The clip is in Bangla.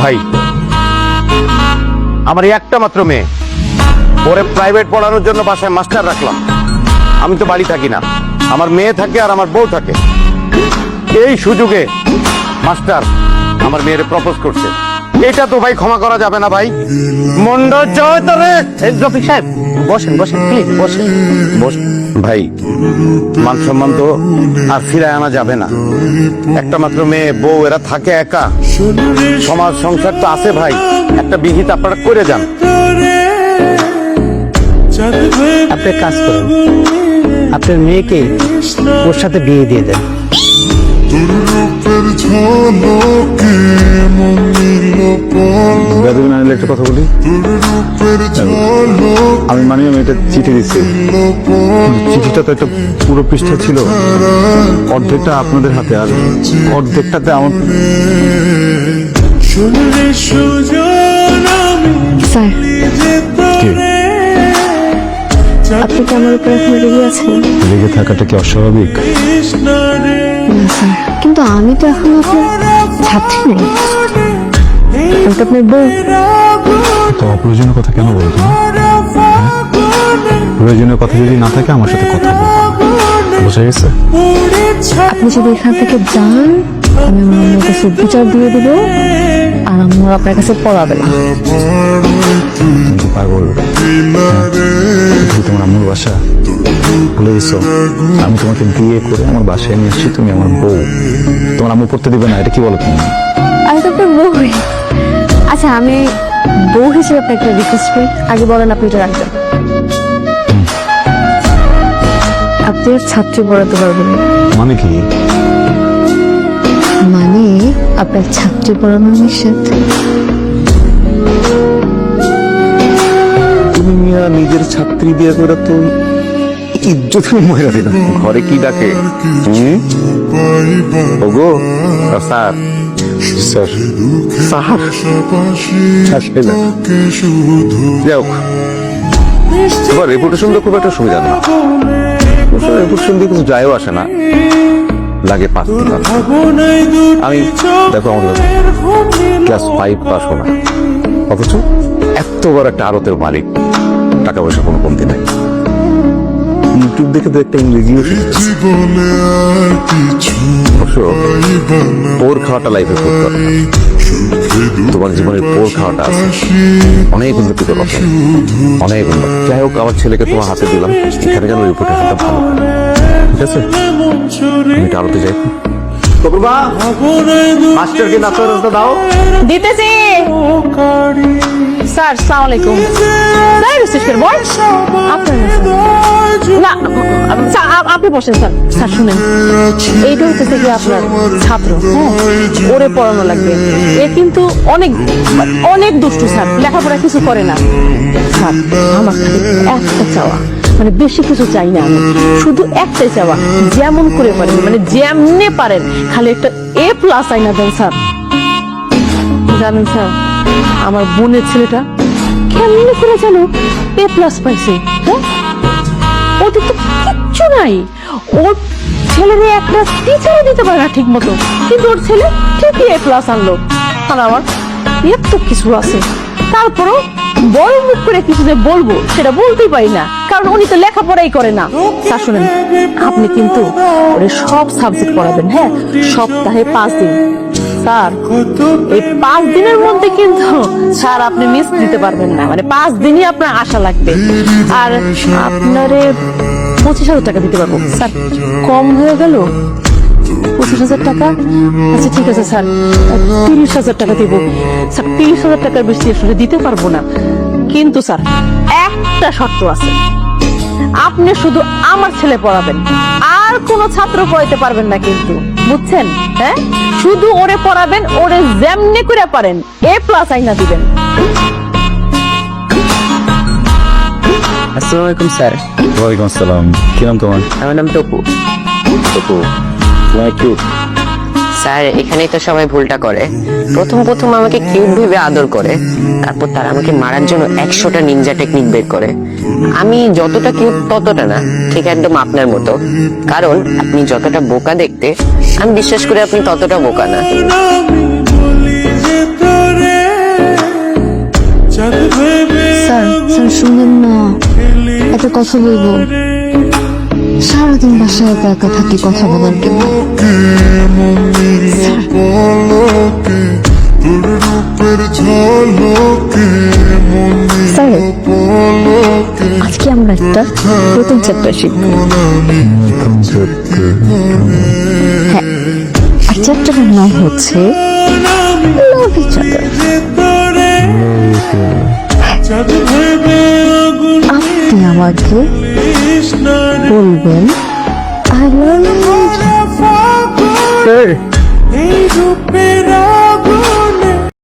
ভাই, আমার একটা মাত্র মেয়ে। পরে প্রাইভেট পড়ানোর জন্য বাসায় মাস্টার রাখলাম। আমি তো বাড়ি থাকি না। আমার মেয়ে থাকে আর আমার বউ থাকে। এই সুযোগে মাস্টার আমার মেয়ের প্রপোজ করছে। এটা তো ভাই ক্ষমা করা যাবে না ভাই। মন্ড জয় তোরে। এই রফিক সাহেব বসেন বসেন প্লিজ বসেন। বস ভাই মান সম্মান তো আর ফিরায় আনা যাবে না। একটা মাত্র মেয়ে বউ এরা থাকে একা। সমাজ সংসার তো আছে ভাই। একটা বিহিত আপনারা করে যান। আপনি কাজ করুন। আপনার মেয়েকে ওর সাথে বিয়ে দিয়ে দেন। ঝলকে আনিলে একটা কথা বলি? আমি মানে আমি এটা চিঠি দিচ্ছি। চিঠিটা তো একটা পুরো পৃষ্ঠা ছিল। অর্ধেকটা আপনাদের হাতে আর অর্ধেকটাতে আমার স্যার? আপনি কি আমার উপর এখন রেগে আছেন? লেগে থাকাটা কি অস্বাভাবিক? কিন্তু আমি তো এখন আপনার ছাত্রী নেই। আমি তো আপনার বউ। তো অপ্রয়োজনীয় কথা কেন বলো তুমি? প্রয়োজনীয় কথা যদি না থাকে আমার সাথে কথা বলো। বোঝা গেছে? আপনি যদি এখান থেকে যান আমি আমার কাছে বিচার দিয়ে দেব। আর আমার আপনার কাছে পড়াবে না পাগল। তোমার আম্মুর বাসা। ভুলে গেছো? আমি তোমাকে বিয়ে করে আমার বাসায় নিয়ে এসেছি তুমি আমার বউ। তোমার আম্মু পড়তে দিবে না এটা কি বলো তুমি? আমি তো আপনার বউ আচ্ছা আমি বউ হিসেবে আপনাকে একটা রিকোয়েস্ট করি। আগে বলেন আপনি এটা রাখবেন। আপনি আর ছাত্রী পড়াতে পারবেন। মানে কি? আপনার ছাত্রী পড়ানো নিষেধ তুমি মিয়া নিজের ছাত্রী দিয়ে করে তো ইজ্জত মহিলা দিলাম ঘরে কি ডাকে? ওগো স্যার স্যার স্যার আসবে না যাই তোমার রেপুটেশন তো খুব একটা সুবিধা না। রেপুটেশন দিয়ে কিছু যায়ও আসে না। লাগে পাঁচ আমি, দেখো আমাদের ক্লাস ফাইভ পাস হো না। অথচ এত বড় একটা আড়তের মালিক টাকা পয়সা কোনো কমতি নাই। ইউটিউব দেখে তো একটা ইংরেজিও পোর খাওয়াটা লাইফে তোমার জীবনের পোর খাওয়াটা আছে। অনেক উন্নতি করো। অনেক উন্নতি। যাই হোক, আমার ছেলেকে তোমার হাতে দিলাম। এখানে যেন রেপুটেশনটা ভালো। ঠিক আছে? আমি এটা আলোতে যাই। মাস্টারকে দাও। দিতেছি। স্যার সালাম আলাইকুম। না, আপনি বসেন স্যার। স্যার শুনেন। এইটা হচ্ছে কি আপনার ছাত্র হ্যাঁ? ওরে পড়ানো লাগবে। এ কিন্তু অনেক অনেক দুষ্টু স্যার। লেখাপড়া কিছু করে না। স্যার আমার একটা চাওয়া। মানে বেশি কিছু চাই না শুধু একটাই চাওয়া, যেমন করে পারেন মানে যেমনে পারেন, খালি একটা এ প্লাস আইনা দেন, স্যার। জানেন, স্যার, আমার বোনের ছেলেটা কেমনি করে যেন এ প্লাস পাইছে হ্যাঁ? ওদের তো কিচ্ছু নাই। ওর ছেলেরে একটা টিচারও দিতে পারে না ঠিক মতো কিন্তু ওর ছেলে ঠিকই এ প্লাস আনলো। আর আমার এত কিছু আছে। তারপরও বড় মুখ করে কিছু যে বলব, সেটা বলতেই পারি না। কারণ উনি তো লেখাপড়াই করে না। তা শুনেন, আপনি কিন্তু ওরে সব সাবজেক্ট পড়াবেন হ্যাঁ? সপ্তাহে পাঁচ দিন। স্যার, এই পাঁচ দিনের মধ্যে কিন্তু, স্যার, আপনি মিস দিতে পারবেন না। মানে পাঁচ দিনই আপনার আশা লাগবে। আর পঁচিশ হাজার টাকা দিতে পারব। স্যার, কম হয়ে গেল? পঁচিশ হাজার টাকা? আচ্ছা ঠিক আছে, স্যার। তিরিশ হাজার টাকা দিব। স্যার, তিরিশ হাজার টাকার বেশি আসলে দিতে পারব না। কিন্তু, স্যার, একটা শর্ত আছে। আপনি শুধু আমার ছেলে পড়াবেন। আর কোনো ছাত্র পড়াইতে পারবেন না কিন্তু। বুঝছেন? হ্যাঁ? শুধু ওরে পড়াবেন ওরে যেমনি করে পারেন এ প্লাস আইনা দিবেন। আসসালামু আলাইকুম স্যার। ওয়ালাইকুম আসসালাম। কি নাম তোমার? আমার নাম টপু। টপু। তোমার কিউট স্যার, এখানেই তো সবাই ভুলটা করে। প্রথম প্রথম আমাকে কিউট ভেবে আদর করে। তারপর তারা আমাকে মারার জন্য একশোটা নিনজা টেকনিক বের করে। আমি যতটা কিউট ততটা না, ঠিক একদম আপনার মতো। কারণ আপনি যতটা বোকা দেখতে, আমি বিশ্বাস করি আপনি ততটা বোকা না। স্যার শুনেন না। একটা কথা বলব। সারাদিন বাসায় একা একা থাকি কথা বলার কেউ আমরা নতুন চ্যাপ্টার শিখব। হ্যাঁ আর চ্যাপ্টারের নাম হচ্ছে লাভ ইচ আপনি আমাকে বলবেন আই লাভ ইউ এই রূপের আগুন